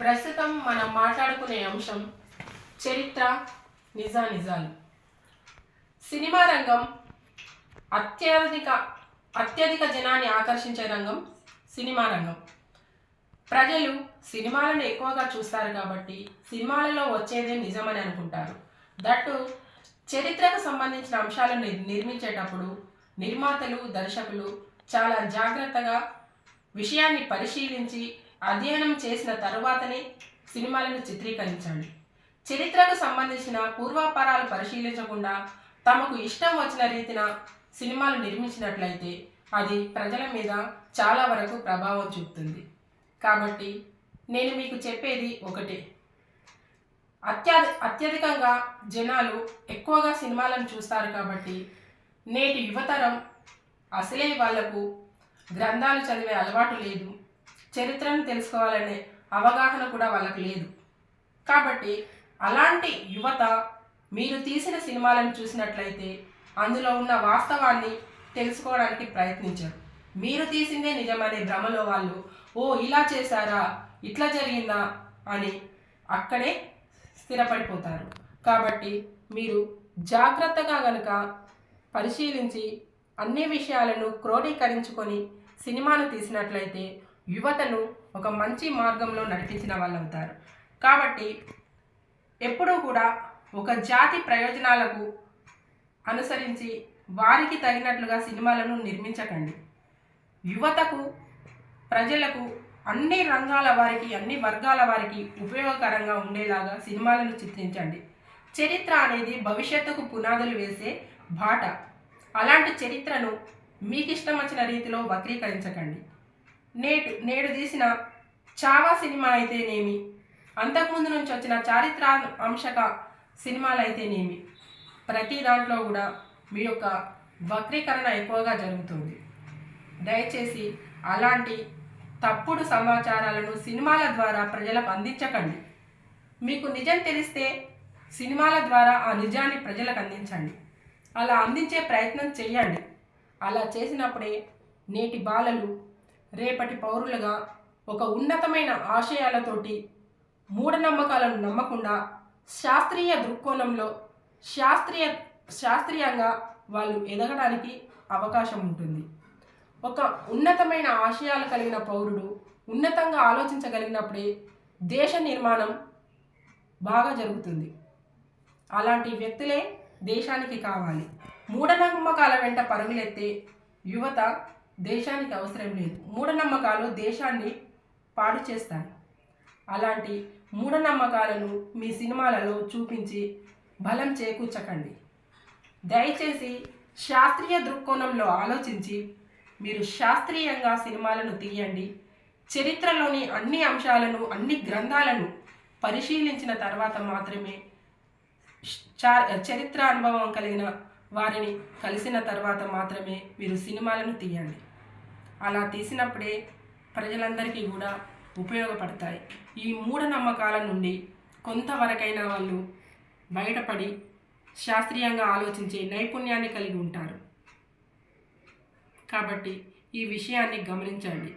ప్రస్తుతం మనం మాట్లాడుకునే అంశం చరిత్ర నిజానిజాలు. సినిమా రంగం అత్యధిక అత్యధిక జనాన్ని ఆకర్షించే రంగం సినిమా రంగం. ప్రజలు సినిమాలను ఎక్కువగా చూస్తారు కాబట్టి సినిమాలలో వచ్చేదే నిజమని అనుకుంటారు. దట్టు చరిత్రకు సంబంధించిన అంశాలను నిర్మించేటప్పుడు నిర్మాతలు దర్శకులు చాలా జాగ్రత్తగా విషయాన్ని పరిశీలించి అధ్యయనం చేసిన తరువాతనే సినిమాలను చిత్రీకరించండి. చరిత్రకు సంబంధించిన పూర్వాపరాలు పరిశీలించకుండా తమకు ఇష్టం వచ్చిన రీతిన సినిమాలు నిర్మించినట్లయితే అది ప్రజల మీద చాలా వరకు ప్రభావం చూపుతుంది. కాబట్టి నేను మీకు చెప్పేది ఒకటే. అత్యా అత్యధికంగా జనాలు ఎక్కువగా సినిమాలను చూస్తారు కాబట్టి నేటి యువతరం అసలే వాళ్ళకు గ్రంథాలు చదివే అలవాటు లేదు. చరిత్రను తెలుసుకోవాలనే అవగాహన కూడా వాళ్ళకి లేదు. కాబట్టి అలాంటి యువత మీరు తీసిన సినిమాలను చూసినట్లయితే అందులో ఉన్న వాస్తవాన్ని తెలుసుకోవడానికి ప్రయత్నించరు. మీరు తీసిందే నిజమనే భ్రమలో వాళ్ళు ఓ ఇలా చేశారా? ఇట్లా జరిగిందా? అని అక్కడే స్థిరపడిపోతారు. కాబట్టి మీరు జాగ్రత్తగా గనుక పరిశీలించి అన్ని విషయాలను క్రోడీకరించుకొని సినిమాను తీసినట్లయితే యువతను ఒక మంచి మార్గంలో నడిపించిన వాళ్ళు అవుతారు కాబట్టి ఎప్పుడూ కూడా ఒక జాతి ప్రయోజనాలకు అనుసరించి వారికి తగినట్లుగా సినిమాలను నిర్మించకండి. యువతకు ప్రజలకు అన్ని రంగాల వారికి అన్ని వర్గాల వారికి ఉపయోగకరంగా ఉండేలాగా సినిమాలను చిత్రించండి. చరిత్ర అనేది భవిష్యత్తుకు పునాదులు వేసే బాట. అలాంటి చరిత్రను మీకు ఇష్టం వచ్చిన రీతిలో వక్రీకరించకండి. నేటు నేడు తీసిన చావా సినిమా అయితేనేమి? అంతకుముందు నుంచి వచ్చిన చారిత్రా అంశక సినిమాలు అయితేనేమి ప్రతి దాంట్లో కూడా మీ యొక్క వక్రీకరణ ఎక్కువగా జరుగుతుంది. దయచేసి అలాంటి తప్పుడు సమాచారాలను సినిమాల ద్వారా ప్రజలకు అందించకండి. మీకు నిజం తెలిస్తే సినిమాల ద్వారా ఆ నిజాన్ని ప్రజలకు అందించండి. అలా అందించే ప్రయత్నం చేయండి. అలా చేసినప్పుడే నేటి బాలలు రేపటి పౌరులుగా ఒక ఉన్నతమైన ఆశయాలతోటి మూఢనమ్మకాలను నమ్మకుండా శాస్త్రీయ దృక్కోణంలో శాస్త్రీయ శాస్త్రీయంగా వాళ్ళు ఎదగడానికి అవకాశం ఉంటుంది. ఒక ఉన్నతమైన ఆశయాలు కలిగిన పౌరుడు ఉన్నతంగా ఆలోచించగలిగినప్పుడే దేశ నిర్మాణం బాగా జరుగుతుంది. అలాంటి వ్యక్తులే దేశానికి కావాలి. మూఢనమ్మకాల వెంట పరుగులెత్తే యువత దేశానికి అవసరం లేదు. మూఢనమ్మకాలు దేశాన్ని పాడు చేస్తాయి. అలాంటి మూఢనమ్మకాలను మీ సినిమాలలో చూపించి బలం చేకూర్చకండి. దయచేసి శాస్త్రీయ దృక్కోణంలో ఆలోచించి మీరు శాస్త్రీయంగా సినిమాలను తీయండి. చరిత్రలోని అన్ని అంశాలను అన్ని గ్రంథాలను పరిశీలించిన తర్వాత మాత్రమే చరిత్ర అనుభవం కలిగిన వారిని కలిసిన తర్వాత మాత్రమే మీరు సినిమాలను తీయండి. అలా తీసినప్పుడే ప్రజలందరికీ కూడా ఉపయోగపడతాయి. ఈ మూఢనమ్మకాల నుండి కొంతవరకైనా వాళ్ళు బయటపడి శాస్త్రీయంగా ఆలోచించే నైపుణ్యాన్ని కలిగి ఉంటారు. కాబట్టి ఈ విషయాన్ని గమనించండి.